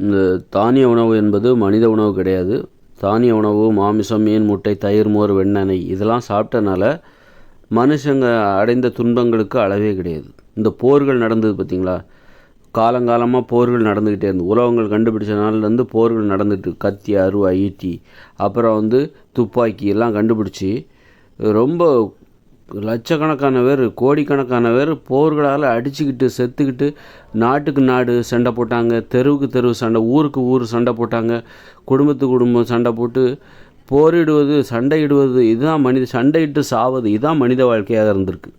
இந்த தானிய உணவு என்பது மனித உணவு கிடையாது. தானிய உணவு மாமிசம் மீன் முட்டை தயிர் மோர் வெண்ணெய் இதெல்லாம் சாப்பிட்டனால மனுஷங்க அடைந்த துன்பங்களுக்கு அளவே கிடையாது. இந்த போர்கள் நடந்தது பார்த்தீங்களா காலங்காலமாக போர்கள் நடந்துக்கிட்டே இருந்து உலகங்கள் கண்டுபிடிச்ச நாள்லேருந்து போர்கள் நடந்துட்டு கத்தி அருவா ஈட்டி அப்புறம் வந்து துப்பாக்கி எல்லாம் கண்டுபிடிச்சி ரொம்ப லட்சக்கணக்கான பேர் கோடிக்கணக்கான பேர் போர்களால் அடிச்சுக்கிட்டு செத்துக்கிட்டு நாட்டுக்கு நாடு சண்டை போட்டாங்க தெருவுக்கு தெருவு சண்டை ஊருக்கு ஊர் சண்டை போட்டாங்க குடும்பத்துக்கு குடும்பம் சண்டை போட்டு போரிடுவது சண்டையிடுவது இதுதான் மனித சண்டையிட்டு சாவது இதுதான் மனித வாழ்க்கையாக இருந்திருக்கு.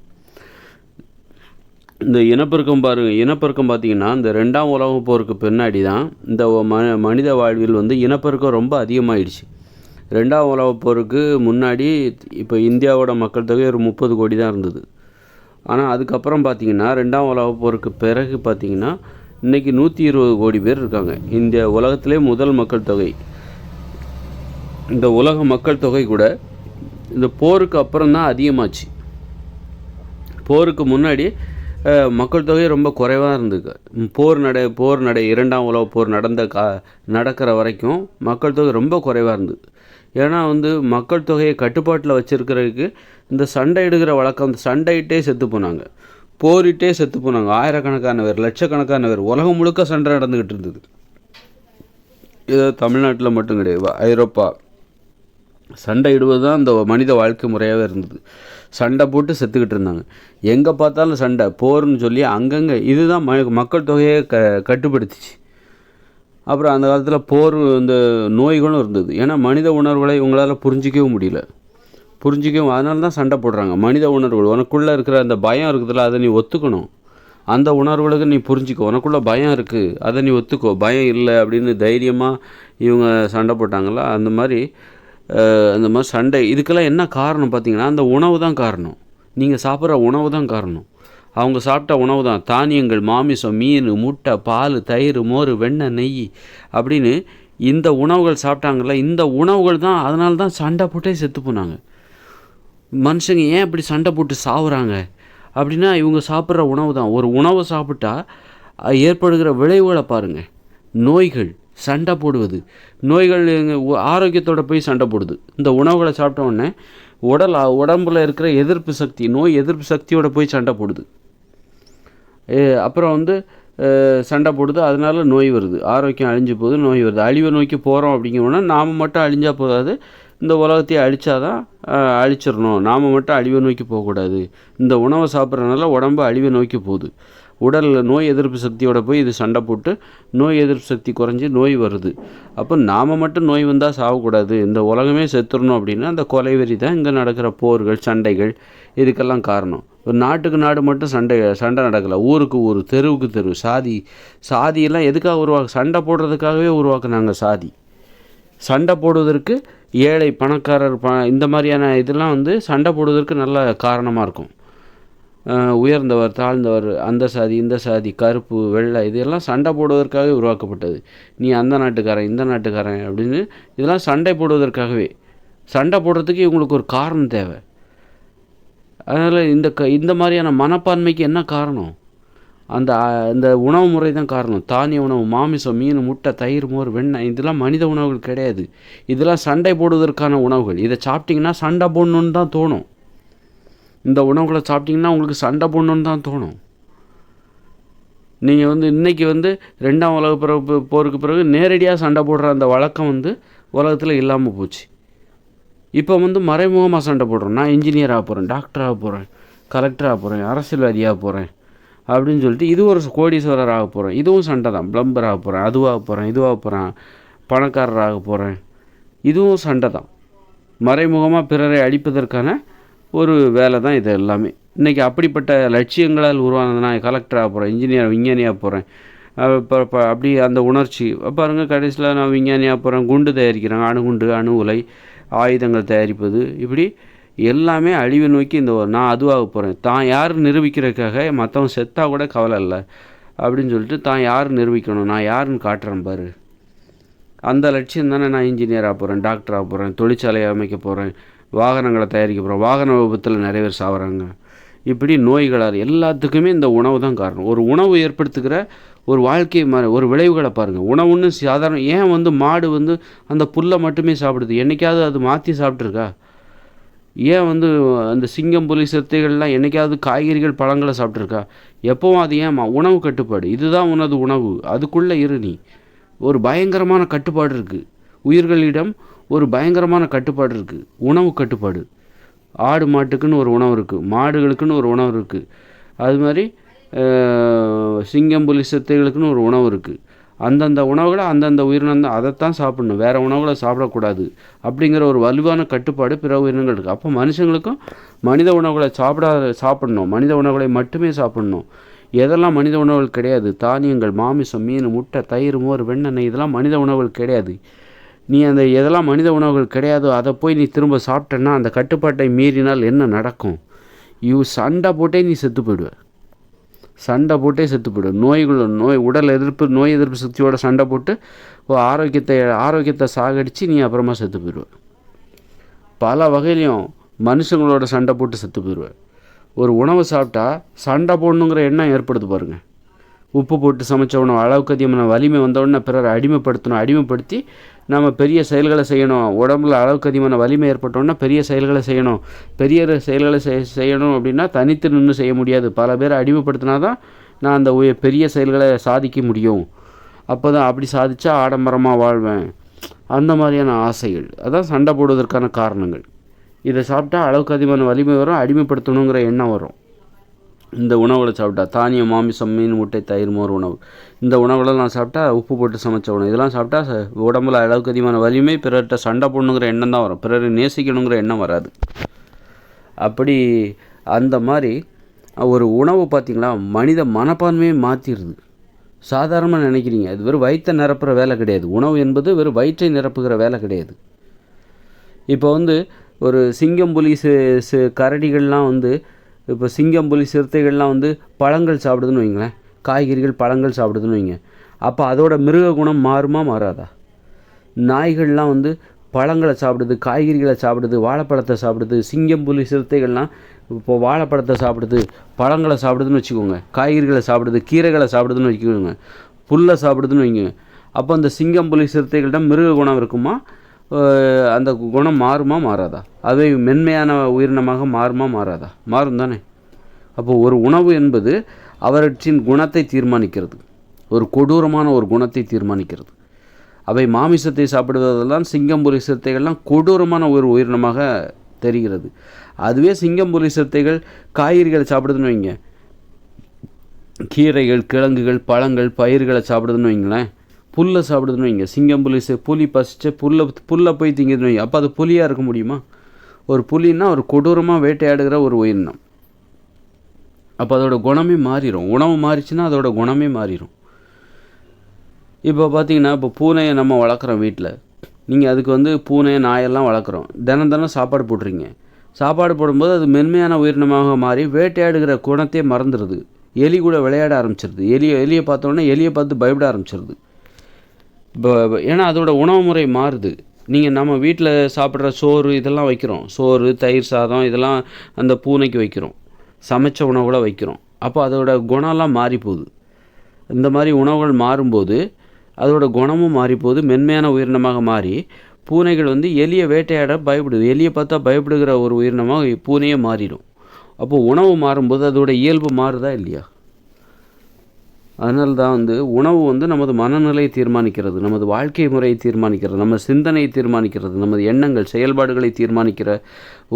இந்த இனப்பெருக்கம் பாருங்க இனப்பெருக்கம் பார்த்திங்கன்னா இந்த ரெண்டாம் உலக போருக்கு பின்னாடி தான் இந்த ம மனித வாழ்வில் வந்து இனப்பெருக்கம் ரொம்ப அதிகமாகிடுச்சு ரெண்டாம் உலக போருக்கு முன்னாடி இப்போ இந்தியாவோட மக்கள் தொகை ஒரு முப்பது கோடி தான் இருந்தது. ஆனால் அதுக்கப்புறம் பார்த்திங்கன்னா ரெண்டாம் உலக போருக்கு பிறகு பார்த்தீங்கன்னா இன்றைக்கி நூற்றி இருபது கோடி பேர் இருக்காங்க. இந்த உலகத்திலே முதல் மக்கள் தொகை. இந்த உலக மக்கள் தொகை கூட இந்த போருக்கு அப்புறம் தான் அதிகமாச்சு. போருக்கு முன்னாடி மக்கள் தொகை ரொம்ப குறைவாக இருந்தது. போர் நடை போர் நடை இரண்டாம் உலக போர் நடந்த கா நடக்கிற வரைக்கும் மக்கள் தொகை ரொம்ப குறைவாக இருந்தது. ஏன்னா வந்து மக்கள் தொகையை கட்டுப்பாட்டில் வச்சுருக்கிறதுக்கு இந்த சண்டையிடுகிற வழக்கம் இந்த சண்டையிட்டே செத்து போனாங்க. போரிட்டே செத்து போனாங்க. ஆயிரக்கணக்கான பேர் லட்சக்கணக்கான பேர் உலகம் முழுக்க சண்டை நடந்துக்கிட்டு இருந்தது. இது தமிழ்நாட்டில் மட்டும் கிடையாது ஐரோப்பா. சண்டை இடுவது தான் இந்த மனித வாழ்க்கை முறையாகவே இருந்தது. சண்டை போட்டு செத்துக்கிட்டு இருந்தாங்க. எங்கே பார்த்தாலும் சண்டை போர்னு சொல்லி அங்கங்கே இதுதான் ம மக்கள் தொகையை க கட்டுப்படுத்திச்சு. அப்புறம் அந்த காலத்தில் போர் இந்த நோய்களும் இருந்தது. ஏன்னா மனித உணர்வுகளை இவங்களால் புரிஞ்சிக்கவும் முடியல. புரிஞ்சிக்கவும் அதனால தான் சண்டை போடுறாங்க. மனித உணர்வுகள் உனக்குள்ளே இருக்கிற அந்த பயம் இருக்குதுல்ல அதை நீ ஒத்துக்கணும். அந்த உணர்வுகளுக்கு நீ புரிஞ்சிக்கோ. உனக்குள்ளே பயம் இருக்குது அதை நீ ஒத்துக்கோ. பயம் இல்லை அப்படின்னு தைரியமாக இவங்க சண்டை போட்டாங்களா? அந்த மாதிரி அந்த மாதிரி சண்டை. இதுக்கெல்லாம் என்ன காரணம் பார்த்தீங்கன்னா அந்த உணவு தான் காரணம். நீங்கள் சாப்பிட்ற உணவு தான் காரணம். அவங்க சாப்பிட்ட உணவு தான். தானியங்கள் மாமிசம் மீன் முட்டை பால் தயிர் மோர் வெண்ணெய் நெய் அப்படின்னு இந்த உணவுகள் சாப்பிட்டாங்கல்ல இந்த உணவுகள் தான் அதனால தான் சண்டை போட்டே செத்து போனாங்க. மனுஷங்க ஏன் இப்படி சண்டை போட்டு சாவுறாங்க? அப்படின்னா இவங்க சாப்பிட்ற உணவு தான். ஒரு உணவை சாப்பிட்டா ஏற்படுகிற விளைவுகளை பாருங்கள் நோய்கள் சண்டை போடுவது. நோய்கள் ஆரோக்கியத்தோடு போய் சண்டை போடுது. இந்த உணவுகளை சாப்பிட்ட உடனே உடல் உடம்புல இருக்கிற எதிர்ப்பு சக்தி நோய் எதிர்ப்பு சக்தியோட போய் சண்டை போடுது. அப்புறம் வந்து சண்டை போடுது அதனால நோய் வருது. ஆரோக்கியம் அழிஞ்சு போகுது நோய் வருது. அழிவை நோக்கி போகிறோம் அப்படிங்கிறோன்னா நாம் மட்டும் அழிஞ்சா போதாது. இந்த உலகத்தையே அழிச்சாதான் அழிச்சிடணும். நாம் மட்டும் அழிவை நோக்கி போகக்கூடாது. இந்த உணவை சாப்பிட்றதுனால உடம்பு அழிவை நோக்கி போகுது. உடலில் நோய் எதிர்ப்பு சக்தியோட போய் இது சண்டை போட்டு நோய் எதிர்ப்பு சக்தி குறைஞ்சி நோய் வருது. அப்போ நாம் மட்டும் நோய் வந்தால் சாகக்கூடாது. இந்த உலகமே செத்துடணும் அப்படின்னா அந்த கொலைவெறி தான் இங்கே நடக்கிற போர்கள் சண்டைகள். இதுக்கெல்லாம் காரணம். நாட்டுக்கு நாடு மட்டும் சண்டை சண்டை நடக்கலை. ஊருக்கு ஊர் தெருவுக்கு தெரு சாதி சாதியெல்லாம் எதுக்காக உருவாக்க சண்டை போடுறதுக்காகவே உருவாக்குனாங்க சாதி. சண்டை போடுவதற்கு ஏழை பணக்காரர் ப இந்த மாதிரியான இதெல்லாம் வந்து சண்டை போடுவதற்கு நல்ல காரணமாக இருக்கும். உயர்ந்தவர் தாழ்ந்தவர் அந்த சாதி இந்த சாதி கருப்பு வெள்ளை இதெல்லாம் சண்டை போடுவதற்காகவே உருவாக்கப்பட்டது. நீ அந்த நாட்டுக்காரன் இந்த நாட்டுக்காரன் அப்படின்னு இதெல்லாம் சண்டை போடுவதற்காகவே. சண்டை போடுறதுக்கு இவங்களுக்கு ஒரு காரணம் தேவை. அதனால் இந்த க இந்த மாதிரியான மனப்பான்மைக்கு என்ன காரணம்? அந்த இந்த உணவு முறை தான் காரணம். தானிய உணவு மாமிசம் மீன் முட்டை தயிர் மோர் வெண்ணெய் இதெல்லாம் மனித உணவுகள் கிடையாது. இதெல்லாம் சண்டை போடுவதற்கான உணவுகள். இதை சாப்பிட்டிங்கன்னா சண்டை போடணுன்னு தான் தோணும். இந்த உணவுகளை சாப்பிட்டிங்கன்னா உங்களுக்கு சண்டை போடணுன்னு தான் தோணும். நீங்கள் வந்து இன்றைக்கி வந்து ரெண்டாம் உலக பிறகு போருக்கு பிறகு நேரடியாக சண்டை போடுற அந்த வழக்கம் வந்து உலகத்தில் இல்லாமல் போச்சு. இப்போ வந்து மறைமுகமாக சண்டை போடுறோம். நான் இன்ஜினியர் ஆக போகிறேன் டாக்டர் ஆக போகிறேன் கலெக்டர் ஆக போகிறேன் அரசியல்வாதியாக போகிறேன் அப்படின்னு சொல்லிட்டு இது ஒரு கோடீஸ்வரர் ஆக போகிறேன் இதுவும் சண்டை தான். பிளம்பர் ஆக போகிறேன் அதுவாக போகிறேன் இதுவாக போகிறேன் பணக்காரர் ஆக போகிறேன் இதுவும் சண்டை தான். மறைமுகமாக பிறரை அழிப்பதற்கான ஒரு வேலை தான் இது எல்லாமே. இன்றைக்கி அப்படிப்பட்ட லட்சியங்களால் உருவானது நான் கலெக்டர் ஆக போகிறேன் இன்ஜினியர் விஞ்ஞானியாக போகிறேன் இப்போ இப்போ அப்படி அந்த உணர்ச்சி. பாருங்க கடைசியில் நான் விஞ்ஞானியாக போகிறேன் குண்டு தயாரிக்கிறேன் அணுகுண்டு அணு உலை ஆயுதங்கள் தயாரிப்பது இப்படி எல்லாமே அழிவை நோக்கி இந்த ஒரு- நான் அதுவாக போகிறேன் தான் யார் நிரூபிக்கிறதுக்காக மற்றவன் செத்தா கூட கவலை இல்லை. அப்படின்னு சொல்லிட்டு தான் யார் நிரூபிக்கணும்? நான் யாருன்னு காட்டுறேன் பாரு. அந்த லட்சியம் தானே நான் இன்ஜினியராக போகிறேன் டாக்டராக போகிறேன் தொழிற்சாலையை அமைக்க போகிறேன் வாகனங்களை தயாரிக்க போகிறேன் வாகன விபத்தில் நிறைய பேர் சாவறாங்க. இப்படி நோய்களால் எல்லாத்துக்குமே இந்த உணவு தான் காரணம். ஒரு உணவு ஏற்படுத்துகிற ஒரு வாழ்க்கை மாதிரி ஒரு விளைவுகளை பாருங்கள் உணவுன்னு சாதாரணம் ஏன் வந்து மாடு வந்து அந்த புல்லை மட்டுமே சாப்பிடுது? என்னைக்காவது அது மாற்றி சாப்பிட்ருக்கா ஏன் வந்து அந்த சிங்கம் புலி சிறுத்தைகள்லாம் என்றைக்காவது காய்கறிகள் பழங்களை சாப்பிட்ருக்கா எப்போவும் அது ஏன் உணவு கட்டுப்பாடு. இதுதான் உனது உணவு. அதுக்குள்ளே இரு நீ. ஒரு பயங்கரமான கட்டுப்பாடு இருக்குது உயிர்களிடம் ஒரு பயங்கரமான கட்டுப்பாடு இருக்குது உணவு கட்டுப்பாடு. ஆடு மாட்டுக்குன்னு ஒரு உணவு இருக்குது மாடுகளுக்குன்னு ஒரு உணவு இருக்குது அது மாதிரி சிங்கம் புலி சிறுத்தைகளுக்குன்னு ஒரு உணவு இருக்குது அந்தந்த உணவுகளை அந்தந்த உயிரினம் அதைத்தான் சாப்பிடணும். வேறு உணவுகளை சாப்பிடக்கூடாது. அப்படிங்கிற ஒரு வலுவான கட்டுப்பாடு பிற உயிரினங்கள் இருக்குது அப்போ மனுஷங்களுக்கும் மனித உணவுகளை சாப்பிடாத சாப்பிடணும். மனித உணவுகளை மட்டுமே சாப்பிடணும். எதெல்லாம் மனித உணவுகள் கிடையாது? தானியங்கள் மாமிசம் மீன் முட்டை தயிர் மோர் வெண்ணெண்ணெய் இதெல்லாம் மனித உணவுகள் கிடையாது. நீ அந்த எதெல்லாம் மனித உணவுகள் கிடையாதோ அதை போய் நீ திரும்ப சாப்பிட்டேன்னா அந்த கட்டுப்பாட்டை மீறினால் என்ன நடக்கும்? இவ் சண்டை போட்டே நீ செத்து போயிடுவேன் சண்டை போட்டே செத்து போயிடும் நோய்கள் நோய் உடல் எதிர்ப்பு நோய் எதிர்ப்பு சக்தியோட சண்டை போட்டு ஆரோக்கியத்தை ஆரோக்கியத்தை சாகடித்து நீ அப்புறமா செத்து போயிடுவ பல வகையிலையும் மனுஷங்களோட சண்டை போட்டு செத்து போயிடுவேன் ஒரு உணவை சாப்பிட்டா சண்டை போடணுங்கிற எண்ணம் ஏற்படுது பாருங்க. உப்பு போட்டு சமைச்ச உணவு அளவுக்கு அதிகமான வலிமை வந்தவுடனே பிறர் பிறரை அடிமைப்படுத்தணும் அடிமைப்படுத்தி நம்ம பெரிய செயல்களை செய்யணும். உடம்புல அளவுக்கு அதிகமான வலிமை ஏற்பட்ட பெரிய செயல்களை செய்யணும். பெரிய செயல்களை செய் செய்யணும் அப்படின்னா தனித்து நின்று செய்ய முடியாது. பல பேரை அடிமைப்படுத்தினா தான் நான் அந்த உய- பெரிய செயல்களை சாதிக்க முடியும். அப்போ தான் அப்படி சாதித்தா ஆடம்பரமாக வாழ்வேன். அந்த மாதிரியான ஆசைகள். அதான் சண்டை போடுவதற்கான காரணங்கள். இதை சாப்பிட்டா அளவுக்கு அதிகமான வலிமை வரும் அடிமைப்படுத்தணுங்கிற எண்ணம் வரும். இந்த உணவுகளை சாப்பிட்டா தானியம் மாமிசம் மீன் முட்டை தயிர் மோர் உணவு. இந்த உணவுகளெல்லாம் சாப்பிட்டா உப்பு போட்டு சமைச்ச உணவு. இதெல்லாம் சாப்பிட்டா ச- உடம்புல அளவுக்கு அதிகமான வலிமை பிறர்கிட்ட சண்டை போடணுங்கிற எண்ணம் தான் வரும். பிறரை நேசிக்கணுங்கிற எண்ணம் வராது. அப்படி அந்த மாதிரி ஒரு உணவு பார்த்திங்களா மனித மனப்பான்மையை மாற்றிடுது சாதாரணமாக நினைக்கிறீங்க அது வெறும் வயிற்றை நிரப்புகிற வேலை கிடையாது. உணவு என்பது வெறும் வயிற்றை நிரப்புகிற வேலை கிடையாது. இப்போ வந்து ஒரு சிங்கம் புலி கரடிகள்லாம் வந்து இப்போ சிங்கம் புலி சிறுத்தைகள்லாம் வந்து பழங்கள் சாப்பிடுதுன்னு வைங்களேன் காய்கறிகள் பழங்கள் சாப்பிடுதுன்னு வைங்க அப்போ அதோட மிருக குணம் மாறுமா மாறாதா? நாய்கள்லாம் வந்து பழங்களை சாப்பிடுது காய்கறிகளை சாப்பிடுது வாழைப்பழத்தை சாப்பிடுது சிங்கம் புலி சிறுத்தைகள்லாம் இப்போ வாழைப்பழத்தை சாப்பிடுது பழங்களை சாப்பிடுதுன்னு வச்சுக்கோங்க. காய்கறிகளை சாப்பிடுது கீரைகளை சாப்பிடுதுன்னு வச்சுக்கோங்க. புல்லை சாப்பிடுதுன்னு வைங்க அப்போ அந்த சிங்கம் புலி சிறுத்தைகள்கிட்ட மிருக குணம் இருக்குமா? அந்த குணம் மாறுமா மாறாதா? அவை மென்மையான உயிரினமாக மாறுமா மாறாதா? மாறும் தானே. அப்போ ஒரு உணவு என்பது அவற்றின் குணத்தை தீர்மானிக்கிறது. ஒரு கொடூரமான ஒரு குணத்தை தீர்மானிக்கிறது. அவை மாமிசத்தை சாப்பிடுவதெல்லாம் சிங்கம்புலி சிறுத்தைகள்லாம் கொடூரமான ஒரு உயிரினமாக தெரிகிறது. அதுவே சிங்கம்புலி சிறுத்தைகள் காய்கறிகளை சாப்பிடுதுன்னு வைங்க. கீரைகள் கிழங்குகள் பழங்கள் பயிர்களை சாப்பிடுதுன்னு வைங்களேன். புல்லை சாப்பிடுதுன்னு வைங்க. சிங்கம் புலி புலி பசிச்சு புல்லை புல்லை போய் திங்குதுன்னு வைங்க. அப்போ அது புலியாக இருக்க முடியுமா? ஒரு புலின்னா ஒரு கொடூரமாக வேட்டையாடுகிற ஒரு உயிரினம். அப்போ அதோட குணமே மாறிடும் உணவு மாறிச்சுன்னா அதோட குணமே மாறிடும் இப்போ பார்த்தீங்கன்னா இப்போ பூனையை நம்ம வளர்க்குறோம் வீட்டில் நீங்கள் அதுக்கு வந்து பூனை நாயெல்லாம் வளர்க்குறோம். தினம் தினம் சாப்பாடு போடுறீங்க. சாப்பாடு போடும்போது அது மென்மையான உயிரினமாக மாறி வேட்டையாடுகிற குணத்தையே மறந்துடுது எலி கூட விளையாட ஆரம்பிச்சிருது. எலியை எலியை பார்த்தோன்னே எலியை பார்த்து பயப்பட ஆரம்பிச்சிருது. இப்போ ஏன்னா அதோட உணவு முறை மாறுது. நீங்கள் நம்ம வீட்டில் சாப்பிட்ற சோறு இதெல்லாம் வைக்கிறோம். சோறு தயிர் சாதம் இதெல்லாம் அந்த பூனைக்கு வைக்கிறோம். சமைச்ச உணவுகளை வைக்கிறோம். அப்போ அதோட குணம்லாம் மாறி போகுது இந்த மாதிரி உணவுகள் மாறும்போது அதோட குணமும் மாறி போகுது மென்மையான உயிரினமாக மாறி பூனைகள் வந்து எலியை வேட்டையாட பயப்படுது. எலியை பார்த்தா பயப்படுகிற ஒரு உயிரினமாக பூனையே மாறிடும். அப்போது உணவு மாறும்போது அதோட இயல்பு மாறுதா இல்லையா? அதனால தான் வந்து உணவு வந்து நமது மனநிலையை தீர்மானிக்கிறது நமது வாழ்க்கை முறையை தீர்மானிக்கிறது நம்ம சிந்தனையை தீர்மானிக்கிறது நமது எண்ணங்கள் செயல்பாடுகளை தீர்மானிக்கிற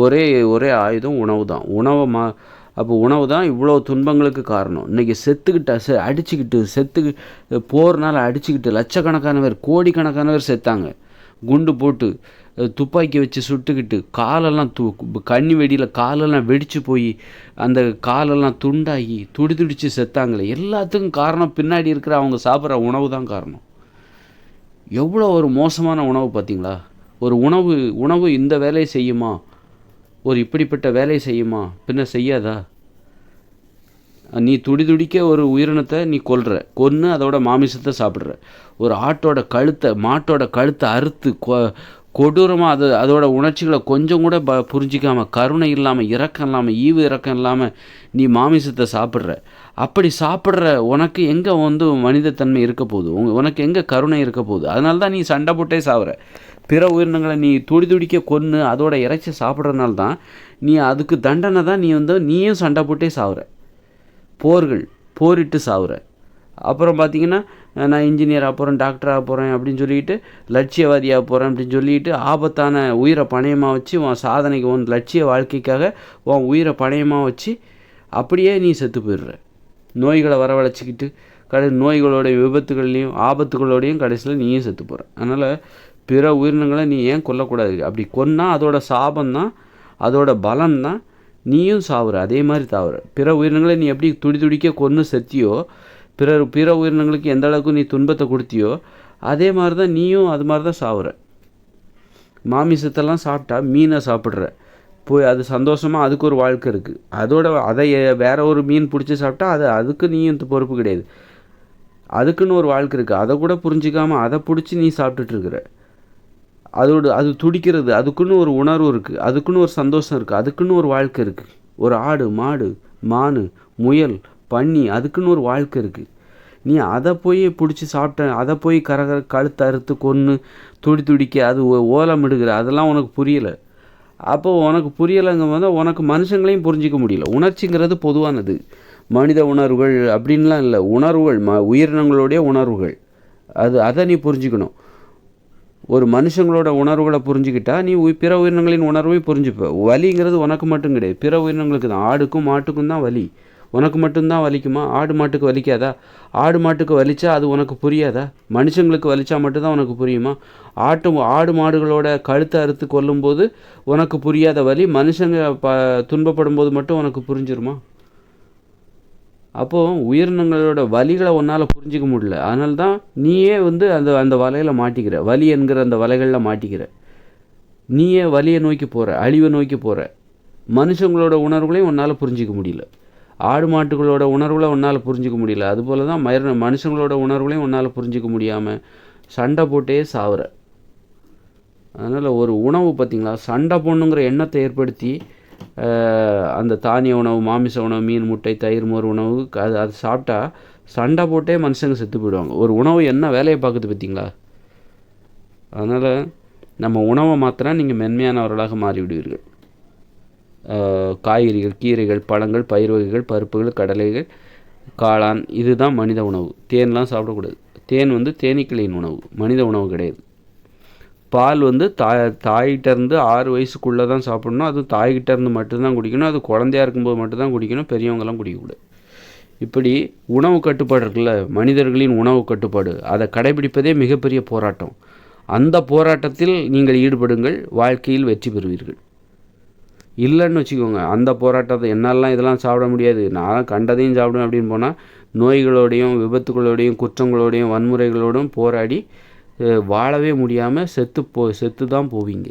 ஒரே ஒரே ஆயுதம் உணவு தான். உணவை மா அப்போ உணவு தான் இவ்வளோ துன்பங்களுக்கு காரணம். இன்றைக்கி செத்துக்கிட்ட செ அடிச்சுக்கிட்டு செத்து போர்னால் அடிச்சுக்கிட்டு லட்சக்கணக்கானவர் கோடிக்கணக்கானவர் செத்தாங்க. குண்டு போட்டு துப்பாக்கி வச்சு சுட்டுக்கிட்டு காலெல்லாம் து கண்ணி வெடியில் காலெல்லாம் வெடித்து போய் அந்த காலெல்லாம் துண்டாகி துடி துடித்து செத்தாங்களே. எல்லாத்துக்கும் காரணம் பின்னாடி இருக்கிற அவங்க சாப்பிட்ற உணவு தான் காரணம். எவ்வளோ ஒரு மோசமான உணவு பார்த்தீங்களா? ஒரு உணவு உணவு இந்த வேலையை செய்யுமா? ஒரு இப்படிப்பட்ட வேலையை செய்யுமா? பின்ன செய்யாதா? நீ துடி துடிக்க ஒரு உயிரினத்தை நீ கொல்ற. கொன்று அதோட மாமிசத்தை சாப்பிட்ற. ஒரு ஆட்டோட கழுத்தை மாட்டோட கழுத்தை அறுத்து கொடூரமாக அது அதோட உணர்ச்சிகளை கொஞ்சம் கூட ப புரிஞ்சிக்காமல் கருணை இல்லாமல் இறக்கம் இல்லாமல் ஈவு இரக்கம் இல்லாமல் நீ மாமிசத்தை சாப்பிட்ற. அப்படி சாப்பிட்ற உனக்கு எங்கே வந்து மனிதத்தன்மை இருக்க போகுது? உங்க உனக்கு எங்கே கருணை இருக்க போகுது? அதனால தான் நீ சண்டை போட்டே சாவுற. பிற உயிரினங்களை நீ துடி துடிக்க கொன்று அதோட இறைச்சி சாப்பிட்றதுனால தான் நீ அதுக்கு தண்டனை தான் நீ வந்து நீயும் சண்டை போட்டே சாவுற. போர்கள் போரிட்டு சாவுற. அப்புறம் பார்த்தீங்கன்னா நான் இன்ஜினியர் போகிறேன் டாக்டர் ஆக போகிறேன் அப்படின்னு சொல்லிட்டு லட்சியவாதியாக போகிறேன் அப்படின்னு சொல்லிட்டு ஆபத்தான உயிரை பணயமாக வச்சு உன் சாதனைக்கு உன் லட்சிய வாழ்க்கைக்காக உன் உயிரை பணயமாக வச்சு அப்படியே நீ செத்து போயிடுற. நோய்களை வரவழைச்சிக்கிட்டு கடை நோய்களோடைய விபத்துகள்லையும் ஆபத்துகளோடையும் கடைசியில் நீயும் செத்து போகிற அதனால் பிற உயிரினங்களை நீ ஏன் கொல்லக்கூடாது? அப்படி கொன்னா அதோட சாபம் தான் அதோட பலம்தான் நீயும் சாவுற அதே மாதிரி தாவுற. பிற உயிரினங்களை நீ எப்படி துடி துடிக்க கொன்று செத்தியோ பிற பிற உயிரினங்களுக்கு எந்த அளவுக்கு நீ துன்பத்தை கொடுத்தியோ அதே மாதிரி தான் நீயும் அது மாதிரி தான் சாவுற. மாமிசத்தெல்லாம் சாப்பிட்டா மீனை சாப்பிட்ற. போய் அது சந்தோஷமாக அதுக்கு ஒரு வாழ்க்கை இருக்குது அதோட அதை வேற ஒரு மீன் பிடிச்சி சாப்பிட்டா அது அதுக்கு நீயும் பொறுப்பு கிடையாது. அதுக்குன்னு ஒரு வாழ்க்கை இருக்குது அதை கூட புரிஞ்சிக்காமல் அதை பிடிச்சி நீ சாப்பிட்டுட்டு இருக்கிற. அதோட அது துடிக்கிறது அதுக்குன்னு ஒரு உணர்வு இருக்குது அதுக்குன்னு ஒரு சந்தோஷம் இருக்குது அதுக்குன்னு ஒரு வாழ்க்கை இருக்குது ஒரு ஆடு மாடு மான் முயல் பண்ணி அதுக்குன்னு ஒரு வாழ்க்கை இருக்குது நீ அதை போய் பிடிச்சி சாப்பிட்ட அதை போய் கரகர கழுத்து அறுத்து கொன்று துடி துடிக்க அது ஓ- ஓலமிடுகிற அதெல்லாம் உனக்கு புரியலை. அப்போ உனக்கு புரியலைங்க போது உனக்கு மனுஷங்களையும் புரிஞ்சிக்க முடியல. உணர்ச்சிங்கிறது பொதுவானது. மனித உணர்வுகள் அப்படின்லாம் இல்லை. உணர்வுகள் ம உயிரினங்களுடைய உணர்வுகள். அது அதை நீ புரிஞ்சுக்கணும். ஒரு மனுஷங்களோட உணர்வுகளை புரிஞ்சுக்கிட்டா நீ பிற உயிரினங்களின் உணர்வையும் புரிஞ்சுப்ப. வலிங்கிறது உனக்கு மட்டும் கிடையாது. பிற உயிரினங்களுக்கு தான். ஆடுக்கும் மாட்டுக்கும் தான் வலி. உனக்கு மட்டும்தான் வலிக்குமா? ஆடு மாட்டுக்கு வலிக்காதா? ஆடு மாட்டுக்கு வலிச்சா அது உனக்கு புரியாதா? மனுஷங்களுக்கு வலிச்சா மட்டும்தான் உனக்கு புரியுமா? ஆட்டு ஆடு மாடுகளோட கழுத்தை அறுத்து கொல்லும்போது உனக்கு புரியாத வலி மனுஷங்க ப துன்பப்படும் போது மட்டும் உனக்கு புரிஞ்சிருமா? அப்போது உயிரினங்களோட வலிகளை உன்னால் புரிஞ்சிக்க முடியல. அதனால தான் நீயே வந்து அந்த அந்த வலையில் மாட்டிக்கிற. வலி என்கிற அந்த வலைகளில் மாட்டிக்கிற. நீயே வலியை நோக்கி போகிற அழிவை நோக்கி போகிற மனுஷங்களோட உணர்வுகளையும் உன்னால் புரிஞ்சிக்க முடியல. ஆடு மாட்டுகளோட உணர்வுகளை உன்னால் புரிஞ்சிக்க முடியல. அதுபோல தான் மயிர மனுஷங்களோட உணர்வுகளையும் உன்னால் புரிஞ்சிக்க முடியாமல் சண்டை போட்டே சாவுற. அதனால் ஒரு உணவு பார்த்திங்களா சண்டை போடணுங்கிற எண்ணத்தை ஏற்படுத்தி அந்த தானிய உணவு மாமிச உணவு மீன் முட்டை தயிர் மோர் உணவு அது அது சாப்பிட்டா சண்டை போட்டே மனுஷங்க செத்து போயிடுவாங்க. ஒரு உணவு என்ன வேலையை பார்க்குது பார்த்திங்களா அதனால் நம்ம உணவை மாத்திரம் நீங்கள் மென்மையானவர்களாக மாறிவிடுவீர்கள். காய்கறிகள் கீரைகள் பழங்கள் பயிர் வகைகள் பருப்புகள் கடலைகள் காளான் இதுதான் மனித உணவு. தேன்லாம் சாப்பிடக்கூடாது. தேன் வந்து தேனீக்களின் உணவு. மனித உணவு கிடையாது. பால் வந்து தாய் தாய்கிட்டேருந்து ஆறு வயசுக்குள்ளே தான் சாப்பிடணும். அது தாய்கிட்டேருந்து மட்டும்தான் குடிக்கணும். அது குழந்தையா இருக்கும்போது மட்டும்தான் குடிக்கணும். பெரியவங்கெல்லாம் குடிக்கக்கூடாது. இப்படி உணவு கட்டுப்பாடு இருக்குல்ல மனிதர்களின் உணவு கட்டுப்பாடு அதை கடைபிடிப்பதே மிகப்பெரிய போராட்டம். அந்த போராட்டத்தில் நீங்கள் ஈடுபடுங்கள் வாழ்க்கையில் வெற்றி பெறுவீர்கள். இல்லைன்னு வச்சுக்கோங்க. அந்த போராட்டத்தை என்னெல்லாம் இதெல்லாம் சாப்பிட முடியாது. நான் கண்டதையும் சாப்பிடுவேன் அப்படின்னு போனால் நோய்களோடையும் விபத்துகளோடையும் குற்றங்களோடையும் வன்முறைகளோடும் போராடி வாழவே முடியாமல் செத்து போ செத்து தான் போவீங்க.